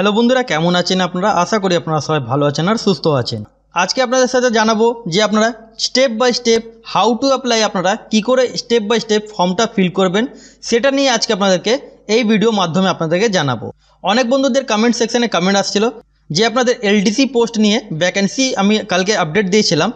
Hello বন্ধুরা, কেমন আছেন আপনারা? আশা করি আপনারা সবাই ভালো আছেন আর সুস্থ আছেন। আজকে আপনাদের সাথে জানাব যে আপনারা step by step how to apply আপনারা কি করে স্টেপ বাই স্টেপ ফর্মটা ফিল করবেন, সেটা নিয়ে আজকে আপনাদেরকে এই ভিডিও মাধ্যমে আপনাদেরকে জানাব। অনেক বন্ধুদের কমেন্ট সেকশানে কমেন্ট আসছিল যে আপনাদের এলডিসি পোস্ট নিয়ে ভ্যাকেন্সি আমি কালকে আপডেট দিয়েছিলাম,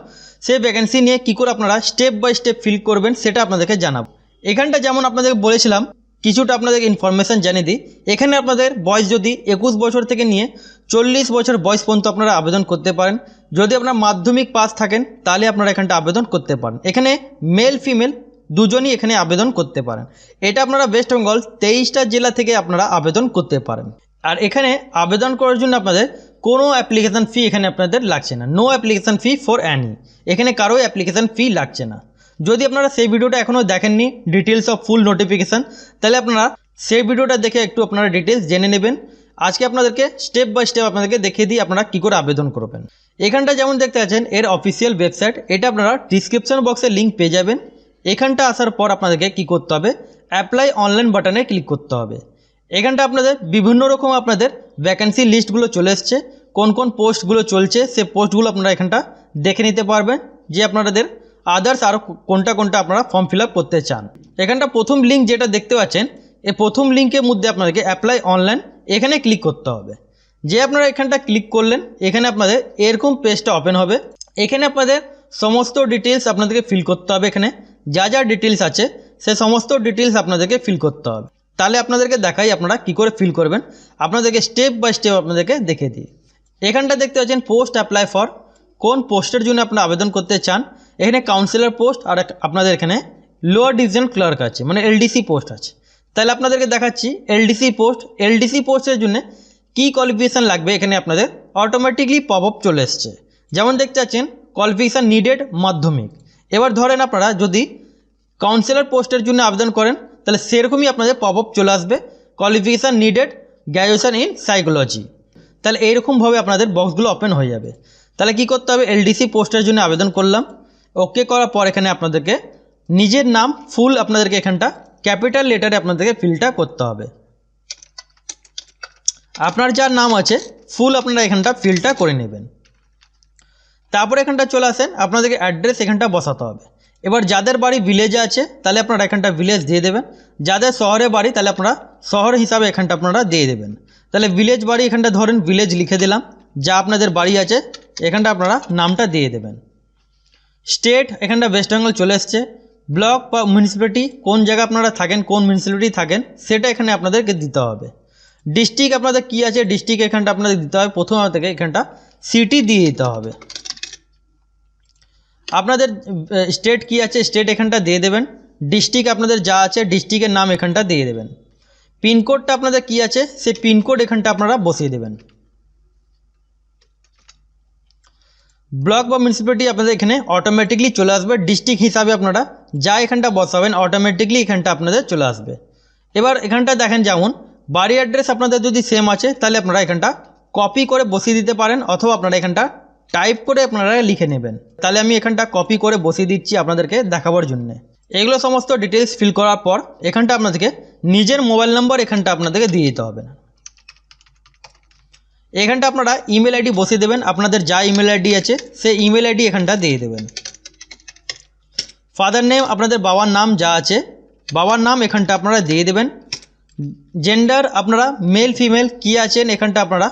সেই ভ্যাকেন্সি নিয়ে কি করে আপনারা স্টেপ বাই স্টেপ ফিল করবেন, সেটা আপনাদেরকে জানাব। এখানটা যেমন আপনাদেরকে বলেছিলাম কিছুটা আপনাদেরকে ইনফরমেশান জানিয়ে দিই। এখানে আপনাদের বয়স যদি একুশ বছর থেকে নিয়ে চল্লিশ বছর বয়স পর্যন্ত আপনারা আবেদন করতে পারেন। যদি আপনার মাধ্যমিক পাস থাকেন, তাহলে আপনারা এখানটা আবেদন করতে পারেন। এখানে মেল ফিমেল দুজনই এখানে আবেদন করতে পারেন। এটা আপনারা ওয়েস্ট বেঙ্গল তেইশটা জেলা থেকে আপনারা আবেদন করতে পারেন। আর এখানে আবেদন করার জন্য আপনাদের কোনো অ্যাপ্লিকেশান ফি এখানে আপনাদের লাগছে না। No application fee for any এখানে কারোই অ্যাপ্লিকেশান ফি লাগছে না। যদি আপনারা সেই ভিডিওটা এখনও দেখেননি ডিটেলস অফ ফুল নোটিফিকেশান তাহলে আপনারা সেই ভিডিওটা দেখে একটু আপনারা ডিটেলস জেনে নেবেন। আজকে আপনাদেরকে স্টেপ বাই স্টেপ আপনাদেরকে দেখিয়ে দিই আপনারা কী করে আবেদন করবেন। এখানটা যেমন দেখতে পাচ্ছেন, এর অফিসিয়াল ওয়েবসাইট এটা আপনারা ডিসক্রিপশন বক্সে লিঙ্ক পেয়ে যাবেন। এখানটা আসার পর আপনাদেরকে কি করতে হবে অ্যাপ্লাই অনলাইন বাটনে ক্লিক করতে হবে। এখানটা আপনাদের বিভিন্ন রকম আপনাদের ভ্যাকেন্সি লিস্টগুলো চলে এসছে, কোন কোন পোস্টগুলো চলছে সে পোস্টগুলো আপনারা এখানটা দেখে নিতে পারবেন, যে আপনাদের আদার্স আরও কোনটা কোনটা আপনারা ফর্ম ফিল করতে চান। এখানটা প্রথম লিঙ্ক যেটা দেখতে পাচ্ছেন, এই প্রথম লিঙ্কের মধ্যে আপনাদেরকে অ্যাপ্লাই অনলাইন এখানে ক্লিক করতে হবে। যে আপনারা এখানটা ক্লিক করলেন, এখানে আপনাদের এরকম পেজটা ওপেন হবে। এখানে আপনাদের সমস্ত ডিটেলস আপনাদেরকে ফিল করতে হবে এখানে। যা যা ডিটেলস আছে, সে সমস্ত ডিটেলস আপনাদেরকে ফিল করতে হবে। তাহলে আপনাদেরকে দেখাই আপনারা কি করে ফিল করবেন। আপনাদেরকে স্টেপ বাই স্টেপ আপনাদেরকে দেখে দিই। এখানটা দেখতে পাচ্ছেন পোস্ট অ্যাপ্লাই ফর কোন পোস্টের জন্য আপনারা আবেদন করতে চান এখানে কাউন্সিলর পোস্ট আর আপনাদের এখানে লোয়ার ডিভিশন ক্লার্ক আছে মানে এলডিসি পোস্ট আছে। তাহলে আপনাদেরকে দেখাচ্ছি এলডিসি পোস্ট এলডিসি পোস্টের জন্য কী কোয়ালিফিকেশান লাগবে? এখানে আপনাদের অটোমেটিকলি পপ আপ চলে এসছে। যেমন দেখতে পাচ্ছেন কোয়ালিফিকেশান নিডেড মাধ্যমিক। এবার ধরেন আপনারা যদি কাউন্সিলর পোস্টের জন্য আবেদন করেন, তাহলে সেরকমই আপনাদের পপ আপ চলে আসবে। Qualification needed graduation in psychology তাহলে এইরকমভাবে আপনাদের বক্সগুলো ওপেন হয়ে যাবে। তাহলে কি করতে হবে? এলডিসি পোস্টের জন্য আবেদন করলাম। ওকে করার পর এখানে আপনাদেরকে নিজের নাম ফুল আপনাদেরকে এখানটা ক্যাপিটাল লেটারে আপনাদেরকে ফিলটা করতে হবে। আপনার যার নাম আছে ফুল আপনারা এখানটা ফিলটা করে নেবেন। তারপরে এখানটা চলে আসেন, আপনাদেরকে অ্যাড্রেস এখানটা বসাতে হবে। এবার যাদের বাড়ি ভিলেজে আছে, তাহলে আপনারা এখানটা ভিলেজ দিয়ে দেবেন। যাদের শহরে বাড়ি, তাহলে আপনারা শহর হিসাবে এখানটা আপনারা দিয়ে দেবেন। তাহলে ভিলেজ বাড়ি এখানটা ধরেন ভিলেজ লিখে দিলাম। যা আপনাদের বাড়ি আছে, এখানটা আপনারা নামটা দিয়ে দেবেন। স্টেট, এখানটা ওয়েস্ট বেঙ্গল চলে এসছে। ব্লক বা মিউনিসিপ্যালিটি কোন জায়গায় আপনারা থাকেন, কোন মিউনিসিপ্যালিটি থাকেন, সেটা এখানে আপনাদেরকে দিতে হবে। ডিস্ট্রিক্ট আপনাদের কী আছে ডিস্ট্রিক্ট এখানটা আপনাদের দিতে হবে। প্রথম থেকে এখানটা সিটি দিয়ে দিতে হবে। আপনাদের স্টেট কি আছে স্টেট এখানটা দিয়ে দেবেন। ডিস্ট্রিক্ট আপনাদের যা আছে ডিস্ট্রিক্টের নাম এখানটা দিয়ে দেবেন। পিনকোডটা আপনাদের কি আছে, সেই পিনকোড এখানটা আপনারা বসিয়ে দেবেন। ব্লক বা মিউনিসিপ্যালিটি আপনাদের এখানে অটোমেটিকলি চলে আসবে ডিস্ট্রিক্ট হিসাবে আপনারা যা এখানটা বসাবেন অটোমেটিকলি এখানটা আপনাদের চলে আসবে। এবার এখানটা দেখেন যেমন, বাড়ি অ্যাড্রেস আপনাদের যদি সেম আছে, তাহলে আপনারা এখানটা কপি করে বসিয়ে দিতে পারেন, অথবা আপনারা এখানটা টাইপ করে আপনারা লিখে নেবেন। তাহলে আমি এখানটা কপি করে বসিয়ে দিচ্ছি আপনাদেরকে দেখাবার জন্য। এগুলো সমস্ত ডিটেলস ফিল করার পর এখানটা আপনাদেরকে নিজের মোবাইল নাম্বার এখানটা আপনাদেরকে দিয়ে দিতে হবে। না এখানটা আপনারা ইমেল আইডি বসিয়ে দেবেন। আপনাদের যা ইমেল আইডি আছে, সেই ইমেল আইডি এখানটা দিয়ে দেবেন। ফাদার নেম আপনাদের বাবার নাম যা আছে, বাবার নাম এখানটা আপনারা দিয়ে দেবেন। জেন্ডার আপনারা মেল ফিমেল কি আছেন এখানটা আপনারা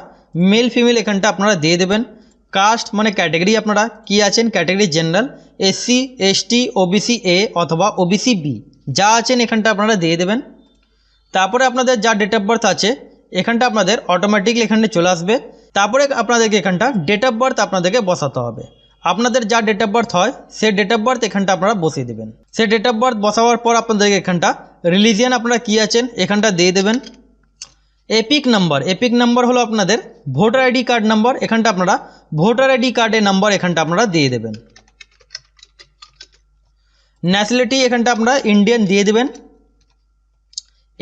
মেল ফিমেল এখানটা আপনারা দিয়ে দেবেন। কাস্ট মানে ক্যাটাগরি আপনারা, কি আছেন category general SC ST OBC A অথবা ওবিসি বি যা আছেন এখানটা আপনারা দিয়ে দেবেন। তারপরে আপনাদের যা ডেট অফ বার্থ আছে এখানটা আপনাদের অটোমেটিকলি এখানে চলে আসবে। তারপরে আপনাদেরকে এখানটা ডেট অফ বার্থ আপনাদেরকে বসাতে হবে। আপনাদের যা ডেট অফ বার্থ হয় সে ডেট অফ বার্থ এখানটা আপনারা বসিয়ে দেবেন। সে ডেট অফ বার্থ বসাবার পর আপনাদেরকে এখানটা রিলিজিয়ান আপনারা কী আছেন, এখানটা দিয়ে দেবেন। এপিক নাম্বার এপিক নাম্বার হলো আপনাদের ভোটার আইডি কার্ড নাম্বার এখানটা আপনারা ভোটার আইডি কার্ডের নাম্বার এখানটা আপনারা দিয়ে দেবেন। ন্যাশনালিটি এখানটা আপনারা ইন্ডিয়ান দিয়ে দেবেন।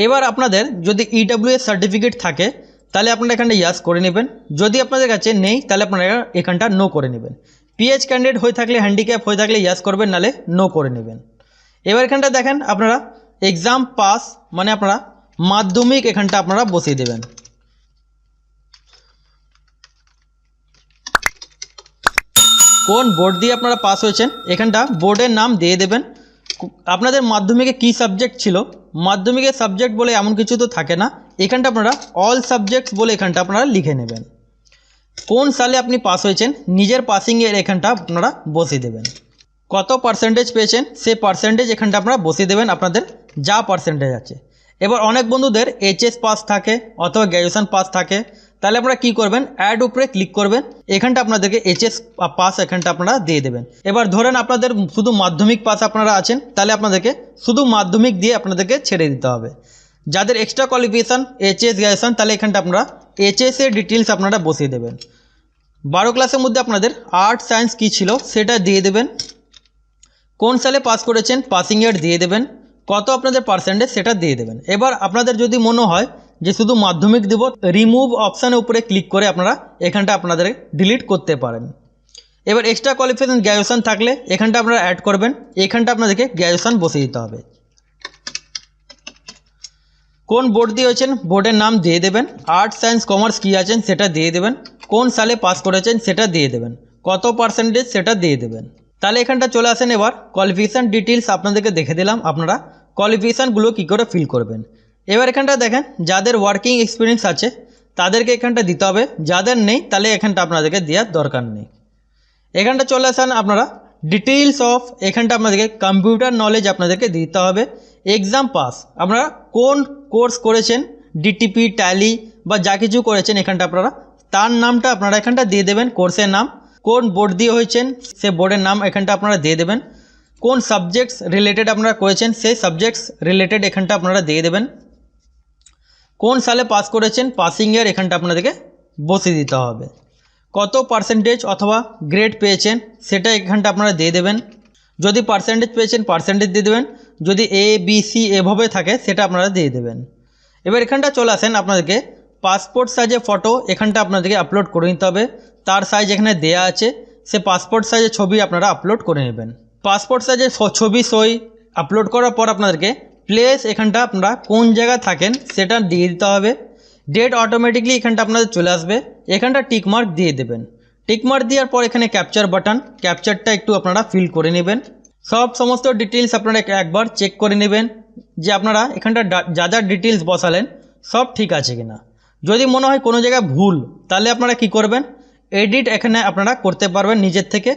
এবার আপনাদের যদি ইডাব্লিউএস সার্টিফিকেট থাকে, তাহলে আপনারা এখানটা ইয়াস করে নেবেন। যদি আপনাদের কাছে নেই, তাহলে আপনারা এখানটা নো করে নেবেন। পিএইচ ক্যান্ডিডেট হয়ে থাকলে হ্যান্ডিক্যাপ হয়ে থাকলে ইয়াস করবেন নালে নো করে নেবেন। এবার এখানটা দেখেন, আপনারা এক্সাম পাস মানে আপনারা মাধ্যমিক এখানটা আপনারা বসিয়ে দেবেন। কোন বোর্ড দিয়ে আপনারা পাস হয়েছেন? এখানটা বোর্ডের নাম দিয়ে দেবেন। আপনাদের মাধ্যমিকে কী সাবজেক্ট ছিল? মাধ্যমিকের সাবজেক্ট বলে এমন কিছু তো থাকে না। এখানটা আপনারা অল সাবজেক্টস বলে এখানটা আপনারা লিখে নেবেন। কোন সালে আপনি পাস হয়েছেন? নিজের পাসিংয়ের এখানটা আপনারা বসিয়ে দেবেন। কত পার্সেন্টেজ পেয়েছেন? সেই পার্সেন্টেজ এখানটা আপনারা বসিয়ে দেবেন আপনাদের যা পার্সেন্টেজ আছে। এবার অনেক বন্ধুদের এইচএস পাস থাকে অথবা গ্র্যাজুয়েশন পাস থাকে। তাহলে আপনারা কি করবেন? অ্যাড উপরে ক্লিক করবেন। এখানটা আপনাদেরকে এইচএস পাস এখানটা আপনারা দিয়ে দেবেন। এবার ধরেন আপনাদের শুধু মাধ্যমিক পাস আপনারা আছেন, তাহলে আপনাদেরকে শুধু মাধ্যমিক দিয়ে আপনাদেরকে ছেড়ে দিতে হবে। যাদের এক্সট্রা কোয়ালিফিকেশান এইচএস গ্র্যাজুয়েশন তাহলে এখানটা আপনারা এইচএস এর ডিটেলস আপনারা বসিয়ে দেবেন। বারো ক্লাসের মধ্যে আপনাদের আর্ট সায়েন্স কী ছিল সেটা দিয়ে দেবেন। কোন সালে পাস করেছেন? পাসিং ইয়ার দিয়ে দেবেন। কত আপনাদের পার্সেন্টেজ সেটা দিয়ে দেবেন। এবার আপনাদের যদি মনে হয় যে শুধু মাধ্যমিক দেব রিমুভ অপশানের উপরে ক্লিক করে আপনারা এখানটা আপনাদের ডিলিট করতে পারেন। এবার এক্সট্রা কোয়ালিফিকেশন গ্র্যাজুয়েশান থাকলে এখানটা আপনারা অ্যাড করবেন, এখানটা আপনাদেরকে গ্র্যাজুয়েশান বসিয়ে দিতে হবে। কোন বোর্ড দিয়ে হয়েছেন বোর্ডের নাম দিয়ে দেবেন। আর্টস সায়েন্স কমার্স কী আছেন সেটা দিয়ে দেবেন। কোন সালে পাস করেছেন সেটা দিয়ে দেবেন। কত পার্সেন্টেজ সেটা দিয়ে দেবেন। তাহলে এখানটা চলে আসেন এবার। কোয়ালিফিকেশান ডিটেলস আপনাদেরকে দেখে দিলাম। আপনারা কোয়ালিফিকেশানগুলো কী করে ফিল করবেন। এবার এখানটা দেখেন, যাদের ওয়ার্কিং এক্সপিরিয়েন্স আছে, তাদেরকে এখানটা দিতে হবে। যাদের নেই, তাহলে এখানটা আপনাদেরকে দেওয়ার দরকার নেই। এখানটা চলে আসেন আপনারা ডিটেইলস অফ এখানটা আপনাদেরকে কম্পিউটার নলেজ আপনাদেরকে দিতে হবে। এক্সাম পাস আপনারা কোন কোর্স করেছেন ডিটিপি ট্যালি বা যা কিছু করেছেন এখানটা আপনারা, তার নামটা আপনারা এখানটা দিয়ে দেবেন কোর্সের নাম। কোন বোর্ড দিয়ে হয়েছেন, সে বোর্ডের নাম এখানটা আপনারা দিয়ে দেবেন। কোন সাবজেক্টস রিলেটেড আপনারা করেছেন, সেই সাবজেক্টস রিলেটেড এখানটা আপনারা দিয়ে দেবেন। কোন সালে পাস করেছেন? পাসিং ইয়ার এখানটা আপনাদেরকে বসিয়ে দিতে হবে। কত পার্সেন্টেজ অথবা গ্রেড পেয়েছেন? সেটা এখানটা আপনারা দিয়ে দেবেন। যদি পার্সেন্টেজ পেয়েছেন পার্সেন্টেজ দিয়ে দেবেন। যদি এ বি সি এভাবে থাকে, সেটা আপনারা দিয়ে দেবেন। এবার এখানটা চলে আসেন আপনাদেরকে পাসপোর্ট সাইজে ফটো এখানটা আপনাদেরকে আপলোড করে নিতে হবে। তার সাইজ এখানে দেয়া আছে। সে পাসপোর্ট সাইজের ছবি আপনারা আপলোড করে নেবেন। পাসপোর্ট সাইজের ছবি সই আপলোড করার পর আপনাদেরকে প্লেস এখানটা আপনারা কোন জায়গায় থাকেন সেটা দিয়ে দিতে হবে। ডেট অটোমেটিকলি এখানটা আপনাদের চলে আসবে। এখানটা টিকমার্ক দিয়ে দেবেন। টিকমার্ক দেওয়ার পর এখানে ক্যাপচার বাটন ক্যাপচারটা একটু আপনারা ফিল করে নেবেন। সব সমস্ত ডিটেলস আপনারা একবার চেক করে নেবেন যে আপনারা এখানটা যা যা ডিটেলস বসালেন, সব ঠিক আছে কিনা। যদি মনে হয় কোনো জায়গায় ভুল, তাহলে আপনারা কি করবেন? এডিট এখানে আপনারা করতে পারবেন নিজের থেকে।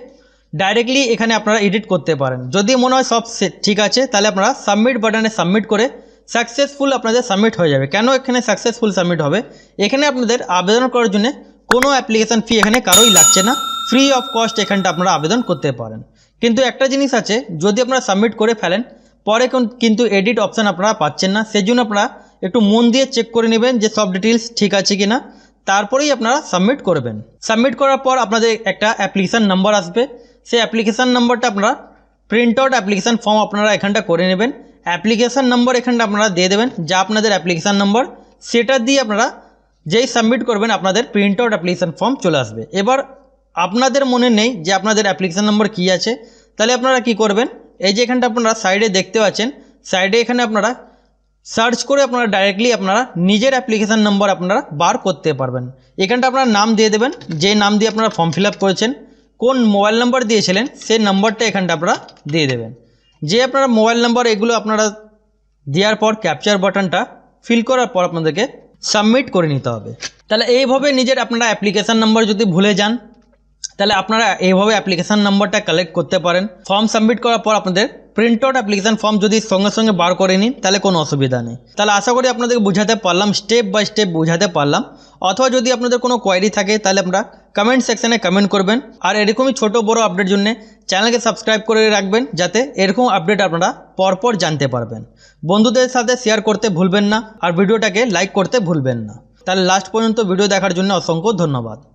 ডাইরেক্টলি এখানে আপনারা এডিট করতে পারেন। যদি মনে হয় সব ঠিক আছে, তাহলে আপনারা সাবমিট বাটনে সাবমিট করে সাকসেসফুল আপনাদের সাবমিট হয়ে যাবে। কেন এখানে সাকসেসফুল সাবমিট হবে? এখানে আপনাদের আবেদন করার জন্য কোনো অ্যাপ্লিকেশান ফি এখানে কারোই লাগছে না। ফ্রি অফ কস্ট এখানটা আপনারা আবেদন করতে পারেন। কিন্তু একটা জিনিস আছে, যদি আপনারা সাবমিট করে ফেলেন, পরে কোন- কিন্তু এডিট অপশান আপনারা পাচ্ছেন না। সেই জন্য আপনারা একটু মন দিয়ে চেক করে নেবেন যে সব ডিটেলস ঠিক আছে কি না তারপরেই আপনারা সাবমিট করবেন। সাবমিট করার পর আপনাদের একটা অ্যাপ্লিকেশান নাম্বার আসবে। সেই অ্যাপ্লিকেশান নাম্বারটা আপনারা প্রিন্ট আউট অ্যাপ্লিকেশান ফর্ম আপনারা এখানটা করে নেবেন। অ্যাপ্লিকেশান নম্বর এখানটা আপনারা দিয়ে দেবেন, যা আপনাদের অ্যাপ্লিকেশান নম্বর সেটা দিয়ে আপনারা যেই সাবমিট করবেন আপনাদের প্রিন্ট আউট অ্যাপ্লিকেশান ফর্ম চলে আসবে। এবার আপনাদের মনে নেই যে আপনাদের অ্যাপ্লিকেশান নম্বর কী আছে, তাহলে আপনারা কি করবেন, এই যে এখানটা আপনারা সাইডে দেখতে পাচ্ছেন সাইডে এখানে আপনারা সার্চ করে আপনারা ডাইরেক্টলি আপনারা নিজের অ্যাপ্লিকেশান নম্বর আপনারা বার করতে পারবেন। এখানটা আপনারা নাম দিয়ে দেবেন যে নাম দিয়ে আপনারা ফর্ম ফিল করেছেন কোন মোবাইল নাম্বার দিয়েছিলেন, সেই নাম্বারটা এখানটা আপনারা দিয়ে দেবেন। যে আপনারা মোবাইল নাম্বার এগুলো আপনারা দেওয়ার পর ক্যাপচার বাটনটা ফিল করার পর আপনাদেরকে সাবমিট করে নিতে হবে। তাহলে এইভাবে নিজের আপনারা অ্যাপ্লিকেশান নাম্বার যদি ভুলে যান, তাহলে আপনারা এইভাবে অ্যাপ্লিকেশান নাম্বারটা কালেক্ট করতে পারেন। ফর্ম সাবমিট করার পর আপনাদের প্রিন্ট আউট অ্যাপ্লিকেশান ফর্ম যদি সঙ্গে সঙ্গে বার করে নিন, তাহলে কোনো অসুবিধা নেই। তাহলে আশা করি আপনাদেরকে বোঝাতে পারলাম স্টেপ বাই স্টেপ বোঝাতে পারলাম। অথবা যদি আপনাদের কোনো কোয়ারি থাকে, তাহলে আপনারা কমেন্ট সেকশানে কমেন্ট করবেন। আর এরকমই ছোট বড় আপডেট জন্য চ্যানেলকে সাবস্ক্রাইব করে রাখবেন, যাতে এরকম আপডেট আপনারা পরপর জানতে পারবেন। বন্ধুদের সাথে শেয়ার করতে ভুলবেন না, আর ভিডিওটাকে লাইক করতে ভুলবেন না। তাহলে লাস্ট পর্যন্ত ভিডিও দেখার জন্য অসংখ্য ধন্যবাদ।